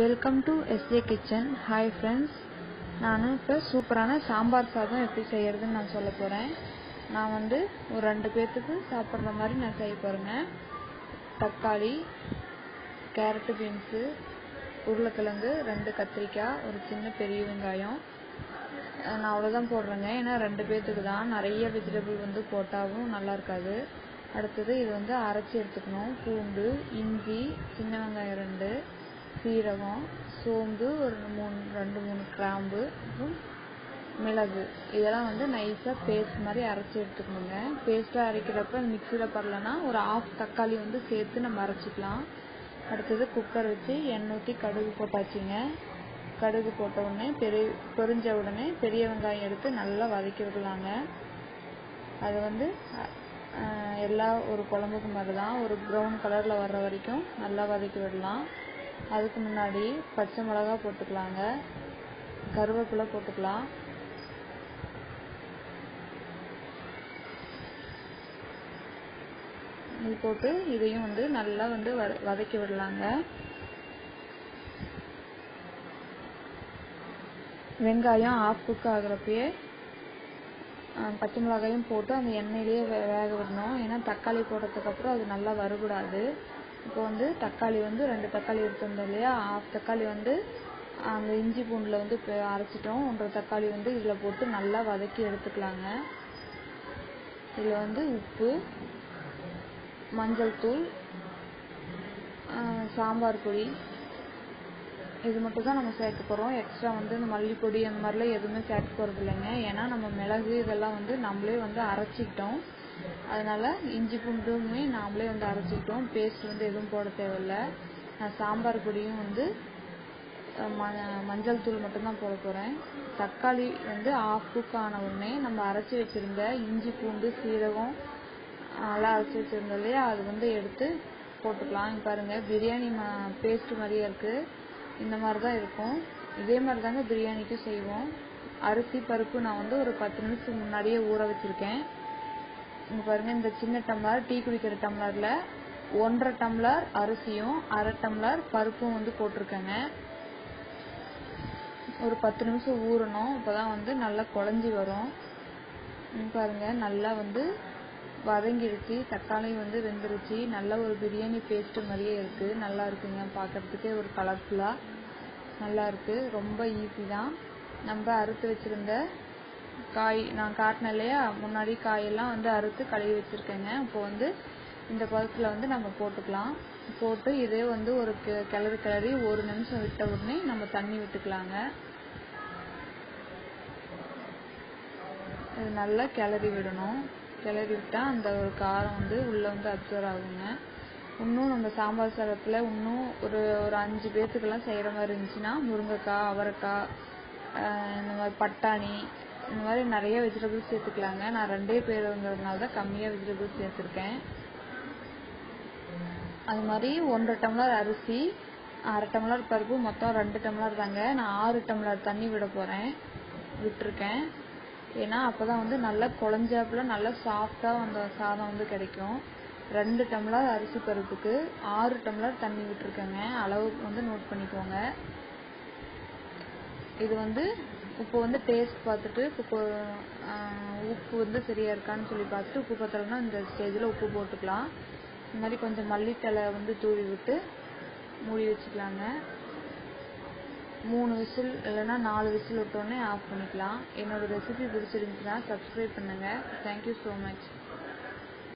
Welcome to SA kitchen hi friends நான் இப்போ சூப்பரான சாம்பார் சாதம் எப்படி செய்கிறதுன்னு நான் சொல்ல போகிறேன் நான் வந்து ஒரு ரெண்டு பேர்த்துக்கு சாப்பிட்ற மாதிரி நான் செய்ய போகிறேங்க தக்காளி கேரட்டு பீன்ஸு உருளைக்கிழங்கு ரெண்டு கத்திரிக்காய் ஒரு சின்ன பெரிய வெங்காயம். நான் அவ்வளோதான் போடுறேங்க. ஏன்னா ரெண்டு பேர்த்துக்கு தான். நிறைய வெஜிடபிள் வந்து போட்டாலும் நல்லா இருக்காது. அடுத்தது இது வந்து அரைச்சி எடுத்துக்கணும். பூண்டு இஞ்சி சின்ன வெங்காயம் ரெண்டு. சீரகம் சோம்பு ஒரு மூணு ரெண்டு மூணு கிராம்பு அப்புறம் மிளகு. இதெல்லாம் வந்து நைஸாக பேஸ்ட் மாதிரி அரைச்சி எடுத்துக்கணுங்க. பேஸ்ட்டாக அரைக்கிறப்ப மிக்சியில் பரலனா ஒரு ஆஃப் தக்காளி வந்து சேர்த்து நம்ம அரைச்சிக்கலாம். அடுத்தது குக்கர் வச்சு எண்ணெய் ஊற்றி கடுகு போட்டாச்சுங்க. கடுகு போட்ட உடனே பெரிய பொரிஞ்ச உடனே பெரிய வெங்காயம் எடுத்து நல்லா வதக்கி விடலாங்க அது வந்து எல்லா ஒரு குழம்புக்கு மாதிரி தான் ஒரு ப்ரௌன் கலரில் வர்ற வரைக்கும் நல்லா வதக்கி விடலாம். அதுக்கு முன்னாடி பச்சை மிளகா போட்டுக்கலாங்க. கருவேப்பிலை போட்டுக்கலாம். இது போட்டு இதையும் வந்து நல்லா வந்து வதக்கி விடலாங்க. வெங்காயம் ஆஃப் குக் ஆகுறப்பயே பச்சை மிளகாயும் போட்டு அந்த எண்ணெயிலேயே வேக விடணும். ஏன்னா தக்காளி போட்டதுக்கு அப்புறம் அது நல்லா வரக்கூடாது. இப்போ வந்து தக்காளி வந்து ரெண்டு தக்காளி எடுத்துருந்தோம் இல்லையா? ஆஃப் தக்காளி வந்து அந்த இஞ்சி பூண்டில் வந்து இப்போ அரைச்சிட்டோம். ஒன்றரை தக்காளி வந்து இதில் போட்டு நல்லா வதக்கி எடுத்துக்கலாங்க. இதில் வந்து உப்பு மஞ்சள் தூள் சாம்பார் பொடி. இது மட்டும் தான் நம்ம சேர்க்க போகிறோம் எக்ஸ்ட்ரா வந்து இந்த மல்லிப்பொடி அந்த மாதிரிலாம் எதுவுமே சேர்க்க போகிறது இல்லைங்க. ஏன்னா நம்ம மிளகு இதெல்லாம் வந்து நம்மளே வந்து அரைச்சிக்கிட்டோம். அதனால இஞ்சி பூண்டுமே நாமளே வந்து அரைச்சிக்கிட்டோம். பேஸ்ட் வந்து எதுவும் போட தேவையில்ல. நான் சாம்பார் பொடியும் வந்து ம மஞ்சள் தூள் மட்டும்தான் போட போகிறேன் தக்காளி வந்து ஆஃப் குக் ஆன உடனே நம்ம அரைச்சி வச்சுருந்த இஞ்சி பூண்டு சீரகம் நல்லா அரைச்சி வச்சுருந்தோம் இல்லையா? அது வந்து எடுத்து போட்டுக்கலாம். பாருங்கள் பாருங்க பிரியாணி ம பேஸ்ட் மாதிரியே இருக்குது இந்த மாதிரி தான் இருக்கும். இதே மாதிரி தாங்க பிரியாணிக்கும் செய்வோம். அரிசி பருப்பு நான் வந்து ஒரு பத்து நிமிஷத்துக்கு முன்னாடியே ஊற வச்சுருக்கேன். இங்க பாருங்க இந்த சின்ன டம்ளர் டீ குடிக்கிற டம்ளர்ல ஒன்றரை டம்ளர் அரிசியும் அரை டம்ளர் பருப்பும் வந்து போட்டிருக்கேங்க. ஒரு பத்து நிமிஷம் ஊறணும் அப்பதான் வந்து நல்லா குழஞ்சி வரும். இங்க பாருங்க நல்லா வந்து வதங்கிடுச்சு. தக்காளி வந்து வெந்துருச்சு. நல்ல ஒரு பிரியாணி பேஸ்ட் மாதிரியே இருக்கு. நல்லா இருக்குங்க பார்க்கறதுக்கே ஒரு கலர்ஃபுல்லா நல்லா இருக்கு. ரொம்ப ஈஸி தான். நம்ம அறுத்து வச்சிருந்த காய் நான் காட்டினேன் இல்லையா? முன்னாடி காயெல்லாம் வந்து அறுத்து கழுவி வச்சுருக்கேங்க. இப்போ வந்து இந்த பதத்தில் வந்து நம்ம போட்டுக்கலாம். போட்டு இதே வந்து ஒரு கிளறி கிளறி ஒரு நிமிஷம் விட்ட உடனே நம்ம தண்ணி விட்டுக்கலாங்க. இது நல்லா கிளறி விடணும். கிளறி விட்டால் அந்த ஒரு காரம் வந்து உள்ளே வந்து அப்சர்வ் ஆகுங்க. இன்னும் நம்ம சாம்பார் சாதத்தில் இன்னும் ஒரு ஒரு அஞ்சு பேர்த்துக்கெல்லாம் செய்கிற மாதிரி இருந்துச்சுன்னா முருங்கைக்காய் அவரைக்காய் இந்த மாதிரி பட்டாணி இந்த மாதிரி நிறைய வெஜிடபிள்ஸ் சேர்த்துக்கலாங்க. நான் ரெண்டே பேருங்கிறதுனால தான் கம்மியாக வெஜிடபிள்ஸ் சேர்த்துருக்கேன். அது மாதிரி ஒன்றரை டம்ளர் அரிசி அரை டம்ளர் பருப்பு மொத்தம் ரெண்டு டம்ளர் தாங்க. நான் ஆறு டம்ளர் தண்ணி விட போகிறேன் விட்டுருக்கேன். ஏன்னா அப்போ தான் வந்து நல்லா குழஞ்சாப்புல நல்லா சாஃப்டாக அந்த சாதம் வந்து கிடைக்கும். ரெண்டு டம்ளர் அரிசி பருப்புக்கு ஆறு டம்ளர் தண்ணி விட்டுருக்கேங்க. அளவு வந்து நோட் பண்ணிக்கோங்க. இது வந்து உப்பு வந்து டேஸ்ட் பார்த்துட்டு உப்பு உப்பு வந்து சரியா இருக்கான்னு சொல்லி பார்த்துட்டு உப்பு பத்தலைன்னா இந்த ஸ்டேஜில் உப்பு போட்டுக்கலாம். இந்த மாதிரி கொஞ்சம் மல்லித்தலை வந்து தூவி விட்டு மூடி வச்சுக்கலாங்க. மூணு விசில் இல்லைன்னா நாலு விசில் விட்டோடனே ஆஃப் பண்ணிக்கலாம். என்னோட ரெசிபி பிடிச்சிருந்துச்சுன்னா சப்ஸ்கிரைப் பண்ணுங்கள் தேங்க்யூ ஸோ மச்